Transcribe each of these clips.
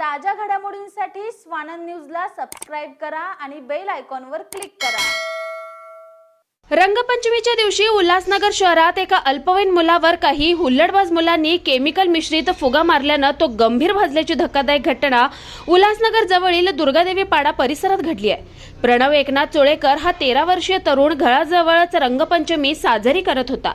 ताज्या घडामोडींसाठी स्वानंद न्यूजला सबस्क्राईब करा आणि बेल आयकॉनवर क्लिक करा. रंगपंचमीच्या दिवशी उल्हासनगर शहरात एका अल्पवयीन मुलावर काही हुल्लडबाज मुलांनी केमिकल मिश्रित फुगा मारल्यानं तो गंभीर भाजल्याची धक्कादायक घटना उल्हासनगर जवळील दुर्गादेवी पाडा परिसरात घडली आहे. प्रणव एकनाथ चोळेकर हा तेरा वर्षीय तरुण घराजवळच रंगपंचमी साजरी करत होता.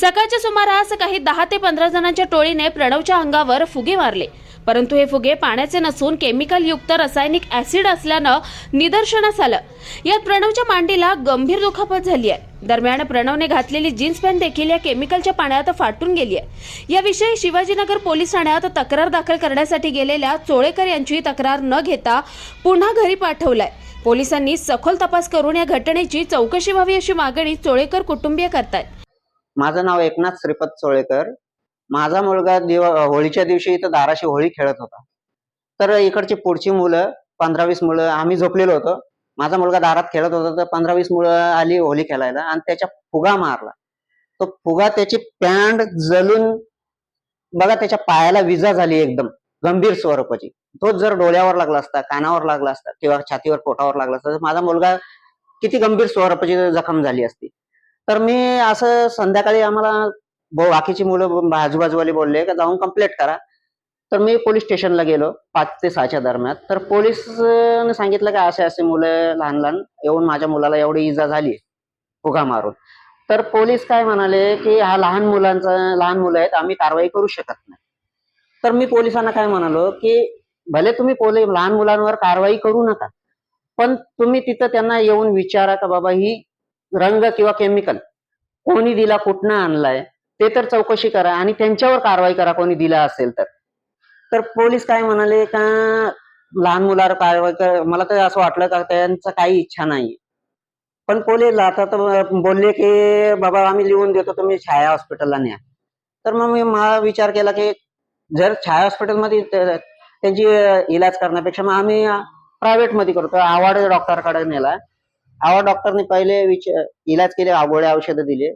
सकाळच्या सुमारास काही दहा ते पंधरा जणांच्या टोळीने प्रणवच्या अंगावर फुगे मारले. परंतु हे फुगे पाण्याचे नसून केमिकल युक्त रासायनिक ऍसिड असल्यानं निदर्शनास आलं. यात प्रणवच्या मांडीला गंभीर दुखापत झाली आहे. दरम्यान प्रणवने घातलेली जीन्स पॅन्ट देखील या केमिकलच्या पाण्यात फाटून गेली आहे. याविषयी शिवाजीनगर पोलीस ठाण्यात तक्रार दाखल करण्यासाठी गेलेल्या चोळेकर यांची तक्रार न घेता पुन्हा घरी पाठवलाय. पोलिसांनी सखोल तपास करून या घटनेची चौकशी व्हावी अशी मागणी चोळेकर कुटुंबीय करतायत. माझं नाव एकनाथ श्रीपद चोळेकर. माझा मुलगा दिव होळीच्या दिवशी इथं धाराशी होळी खेळत होता. तर इकडची पुढची मुलं पंधरा वीस मुलं आम्ही झोपलेलो होतो. माझा मुलगा दारात खेळत होता तर पंधरा वीस मुलं आली होळी खेळायला आणि त्याच्या फुगा मारला. तो फुगा त्याची पॅन्ट जलून बघा त्याच्या पायाला विजा झाली एकदम गंभीर स्वरूपाची. तो जर डोळ्यावर लागला असता कानावर लागला असता किंवा छातीवर पोटावर लागला असता तर माझा मुलगा किती गंभीर स्वरूपाची जखम झाली असती. तर मी असं संध्याकाळी आम्हाला बाकीची मुलं आजूबाजूवाले बोलले का जाऊन कंप्लेंट करा. तर मी पोलीस स्टेशनला गेलो पाच ते सहाच्या दरम्यान. तर पोलीस सांगितलं की असे असे मुलं लहान लहान येऊन माझ्या मुलाला एवढी इजा झाली फुगा मारून. तर पोलीस काय म्हणाले की हा लहान मुलांचा लहान मुलं आहेत आम्ही कारवाई करू शकत नाही. तर मी पोलिसांना काय म्हणालो की भले तुम्ही पोलीस लहान मुलांवर कारवाई करू नका पण तुम्ही तिथं त्यांना येऊन विचारा का बाबा ही रंग किंवा केमिकल कोणी दिला कुठनं आणलाय? ते तर चौकशी करा आणि त्यांच्यावर कारवाई करा कोणी दिला असेल तर. तर पोलीस काय म्हणाले का लहान मुलावर कारवाई कर मला तर असं वाटलं का त्यांचं काही इच्छा नाही पण पोलीस आता तर बोलले की बाबा आम्ही लिहून देतो तुम्ही छाया हॉस्पिटलला न्या. तर मग मी मला विचार केला की जर छाया हॉस्पिटलमध्ये त्यांची इलाज करण्यापेक्षा मग आम्ही प्रायव्हेटमध्ये करतो. आवाड डॉक्टरकडे नेला. आवाड डॉक्टरने पहिले विचार इलाज केले गोळ्या औषधं दिले.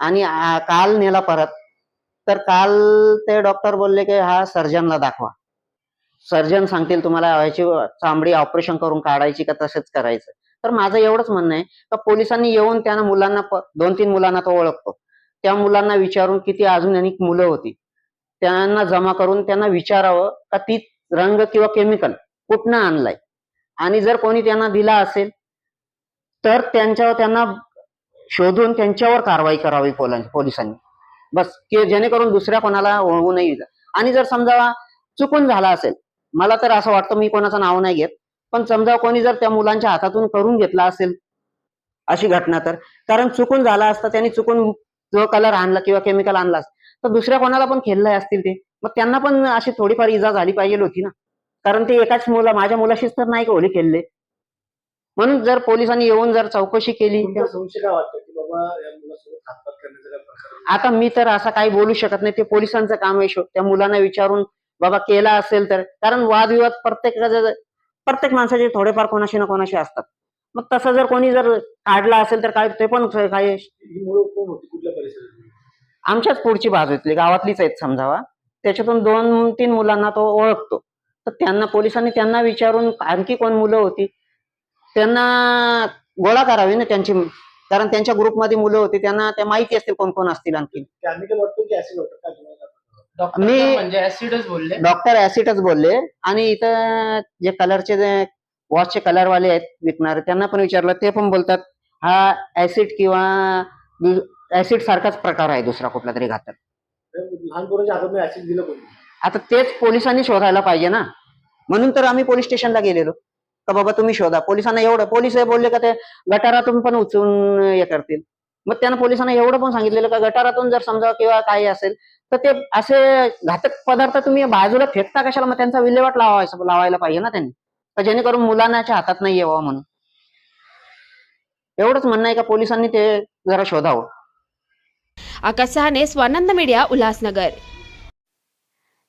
आणि काल नेला परत. तर काल ते डॉक्टर बोलले की हा सर्जनला दाखवा. सर्जन सांगतील तुम्हाला ह्याची चामडी ऑपरेशन करून काढायची का तसंच करायचं. तर माझं एवढंच म्हणणं आहे का पोलिसांनी येऊन त्यांना मुलांना दोन तीन मुलांना तो ओळखतो. त्या मुलांना विचारून किती अजून अनेक मुलं होती. त्यांना जमा करून त्यांना विचारावं का ती रंग किंवा केमिकल कुठनं आणलाय? आणि जर कोणी त्यांना दिला असेल तर त्यांच्यावर त्यांना शोधून त्यांच्यावर कारवाई करावी पोलिसांनी. बस की जेणेकरून दुसऱ्या कोणाला होऊ नये आणि जर समजा चुकून झाला असेल मला तर असं वाटतं मी कोणाचं नाव नाही घेत पण समजा कोणी जर त्या मुलांच्या हातातून करून घेतला असेल अशी घटना तर. कारण चुकून झाला असता त्यांनी चुकून जो कलर आणला किंवा केमिकल आणला तर दुसऱ्या कोणाला पण खेळले असतील ते. मग त्यांना पण अशी थोडीफार इजा झाली पाहिजे होती ना. कारण ते एकाच मुला माझ्या मुलाशीच तर नाही का होली खेळले? म्हणून जर पोलिसांनी येऊन जर चौकशी केली? आता मी तर असं काही बोलू शकत नाही. ते पोलिसांचं काम आहे शो- त्या मुलांना विचारून बाबा केला असेल तर. कारण वादविवाद प्रत्येक प्रत्येक माणसाचे थोडेफार कोणाशी ना कोणाशी असतात. मग तसं जर कोणी जर काढला असेल तर काय ते पण काय मुलं कोण होती? कुठल्या परिसरात आमच्याच पुढची बाजूतली गावातलीच आहेत समजावा. त्याच्यातून दोन तीन मुलांना तो ओळखतो. तर त्यांना पोलिसांनी त्यांना विचारून आणखी कोण मुलं होती? त्यांना गोळा करावी ना त्यांची कारण त्यांच्या ग्रुपमध्ये मुलं होती त्यांना त्या माहिती असतील कोण कोण असतील आणखी तुम्हाला डॉक्टर मी- म्हणजे ऍसिडच बोलले? डॉक्टर ऍसिडच बोलले. आणि इथं जे कलरचे वॉचचे कलरवाले आहेत विकणारे त्यांना पण विचारलं ते पण बोलतात हा ऍसिड किंवा ऍसिड सारखाच प्रकार आहे दुसरा कुठला तरी घातक. लहान पोरांच्या हातात ऍसिड दिलं कोणी? आता तेच पोलिसांनी शोधायला पाहिजे ना. म्हणून तर आम्ही पोलीस स्टेशनला गेलेलो. का बाबा तुम्ही शोधा. पोलिसांना एवढं पोलीस हे बोलले का ते गटारातून पण उचलून हे करतील. मग त्यांना पोलिसांना एवढं पण सांगितलेलं का गटारातून जर समजा किंवा काही असेल तर ते असे घातक पदार्थ तुम्ही बाजूला फेकता कशाला? मग त्यांचा विल्हेवाट लावायचा लावायला पाहिजे ना त्यांनी. जेणेकरून मुलांनाच्या हातात नाही यावं म्हणून. एवढंच म्हणणं आहे का पोलिसांनी ते जरा शोधावं. आकाश सहाने स्वानंद मीडिया उल्हासनगर.